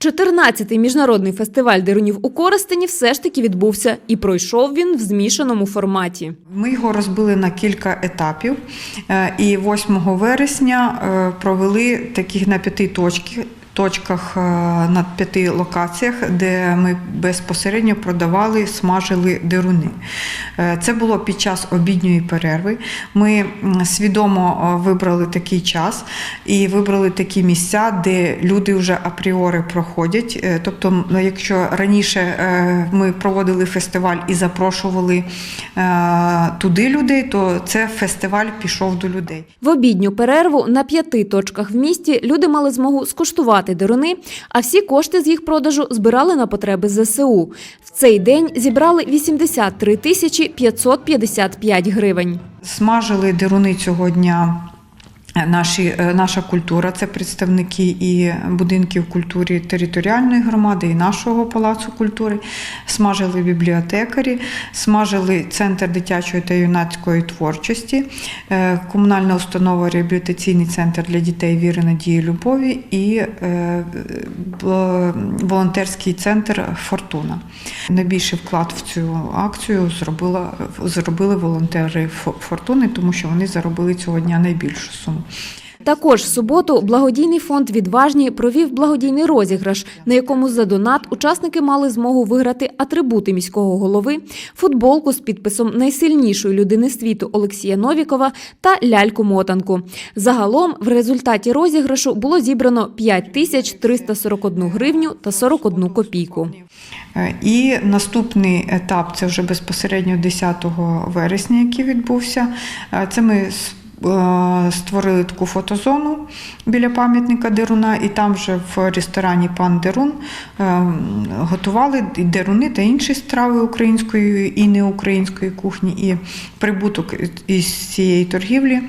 14-й міжнародний фестиваль дерунів у Коростені все ж таки відбувся, і пройшов він в змішаному форматі. Ми його розбили на кілька етапів. Е, І 8 вересня е, провели таких на п'яти точки. Точках е, на п'яти локаціях, де ми безпосередньо продавали, смажили деруни. Е, Це було під час обідньої перерви. Ми свідомо е, вибрали такий час і вибрали такі місця, де люди вже апріори проходять. Тобто, якщо раніше ми проводили фестиваль і запрошували туди людей, то це фестиваль пішов до людей. В обідню перерву на п'яти точках в місті люди мали змогу скуштувати деруни, а всі кошти з їх продажу збирали на потреби ЗСУ. В цей день зібрали 83 тисячі 555 гривень. Смажили деруни цього дня. Наші, е, наша культура це представники і будинків культури територіальної громади, і нашого палацу культури. Смажили бібліотекарі, смажили центр дитячої та юнацької творчості, е, комунальна установа реабілітаційний центр для дітей віри, надії, любові і е, волонтерський центр Фортуна. Найбільший вклад в цю акцію зробила, зробили волонтери Фортуни, тому що вони заробили цього дня найбільшу суму. Також в суботу благодійний фонд Відважні провів благодійний розіграш, на якому за донат учасники мали змогу виграти атрибути міського голови, футболку з підписом найсильнішої людини світу Олексія Новікова та ляльку-мотанку. Загалом в результаті розіграшу було зібрано 5 тисяч 341 гривню та 41 копійку. Е, І наступний етап це вже безпосередньо 10 вересня, який відбувся. Е, Це ми створили таку фотозону біля пам'ятника Деруна, і там вже в ресторані Пан Дерун е, готували деруни та інші страви української і неукраїнської кухні. І прибуток із цієї торгівлі.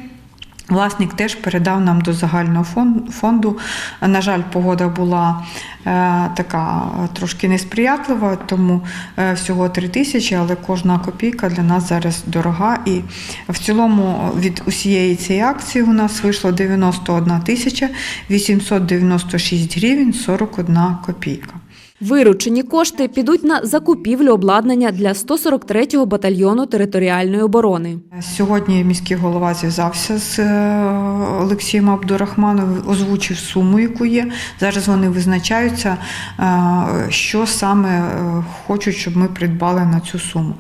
Власник теж передав нам до загального фонду. На жаль, погода була е, така трошки несприятлива, тому е, всього 3 тисячі, але кожна копійка для нас зараз дорога. І в цілому від усієї цієї акції у нас вийшло 91 тисяча 896 гривень 41 копійка. Виручені кошти підуть на закупівлю обладнання для 143-го батальйону територіальної оборони. Сьогодні міський голова зв'язався з е, Олексієм Абдурахмановим, озвучив суму, яку є. Зараз вони визначаються, е, що саме е, хочуть, щоб ми придбали на цю суму.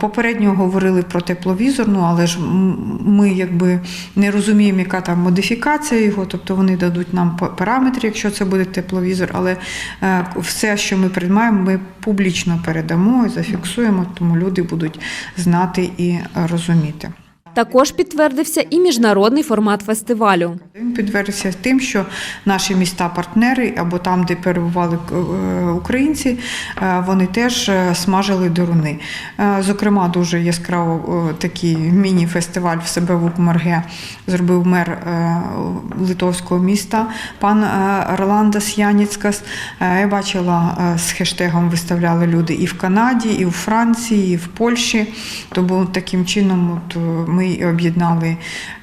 Попередньо говорили про тепловізорну, але ж ми якби не розуміємо, яка там модифікація його, тобто вони дадуть нам параметри, якщо це буде тепловізор, але е, що ми приймаємо, ми публічно передамо і зафіксуємо, тому люди будуть знати і розуміти. Також підтвердився і міжнародний формат фестивалю. Він підтвердився тим, що наші міста-партнери або там, де перебували е, українці, е, вони теж е, смажили деруни. Е, Зокрема, дуже яскраво такий міні-фестиваль в себе в Укмарге зробив мер литовського міста, пан Роландас Яніцкас. Я бачила з хештегом виставляли люди і в Канаді, і у Франції, і в Польщі. Тому таким чином от, е, ми об'єднали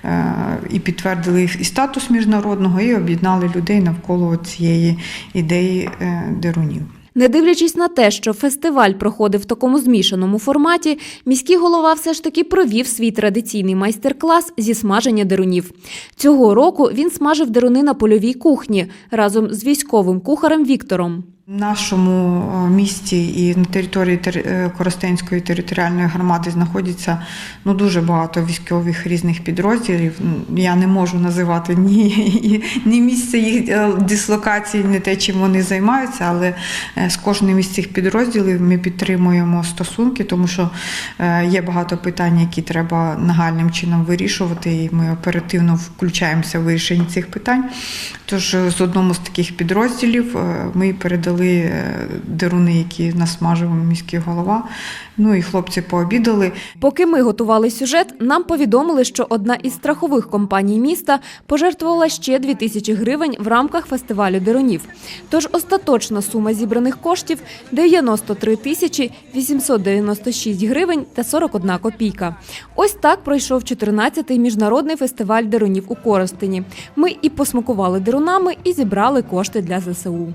е, і підтвердили і статус міжнародного, і об'єднали людей навколо цієї ідеї е, дерунів. Не дивлячись на те, що фестиваль проходив в такому змішаному форматі, міський голова все ж таки провів свій традиційний майстер-клас зі смаження дерунів. Цього року він смажив деруни на польовій кухні разом з військовим кухарем Віктором. Нашому е, місті і на території е, Коростенської територіальної громади знаходиться ну, дуже багато військових різних підрозділів. Я не можу називати ні, ні місце їх е, дислокації, не те, чим вони займаються, але з кожним із цих підрозділів ми підтримуємо стосунки, тому що є багато питань, які треба нагальним чином вирішувати, і ми оперативно включаємося в вирішення цих питань. Тож з одному з таких підрозділів ми передали е, деруни, які насмажив міський голова. Ну і хлопці пообідали. Поки ми готували сюжет, нам повідомили, що одна із страхових компаній міста пожертвувала ще 2 тисячі гривень в рамках фестивалю дерунів. Тож остаточна сума зібраних коштів 93 тисячі 896 гривень та 41 копійка. Ось так пройшов 14-й міжнародний фестиваль дерунів у Коростені. Ми і посмакували дерунами, і зібрали кошти для ЗСУ.